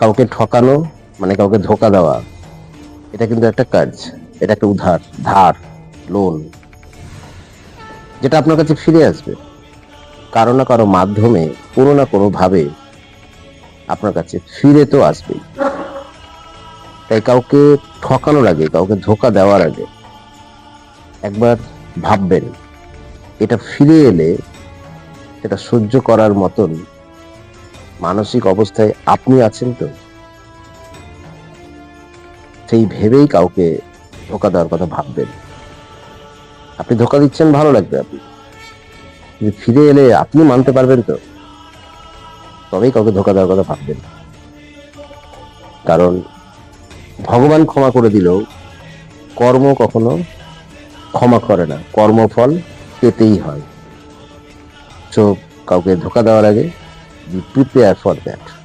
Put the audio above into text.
কাউকে ঠকানো মানে কাউকে ধোকা দেওয়া, এটা কিন্তু একটা কাজ, এটা একটা উধার, ধার, লোন, যেটা আপনার কাছে ফিরে আসবে। কারও না কারও মাধ্যমে, কোনো না কোনো ভাবে আপনার কাছে ফিরে তো আসবেই। তাই কাউকে ঠকানোর আগে, কাউকে ধোকা দেওয়ার আগে একবার ভাববেন, এটা ফিরে এলে, সেটা সহ্য করার মতন মানসিক অবস্থায় আপনি আছেন তো? সেই ভেবেই কাউকে ধোকা দেওয়ার কথা ভাববেন। আপনি ধোকা দিচ্ছেন, ভালো লাগবে আপনি। ফিরে এলে আপনি মানতে পারবেন তো? তবেই কাউকে ধোকা দেওয়ার কথা ভাববেন। কারণ ভগবান ক্ষমা করে দিলেও কর্ম কখনো ক্ষমা করে না। কর্মফল পেতেই হয়। সো কাউকে ধোকা দেওয়ার আগে be prepared for that.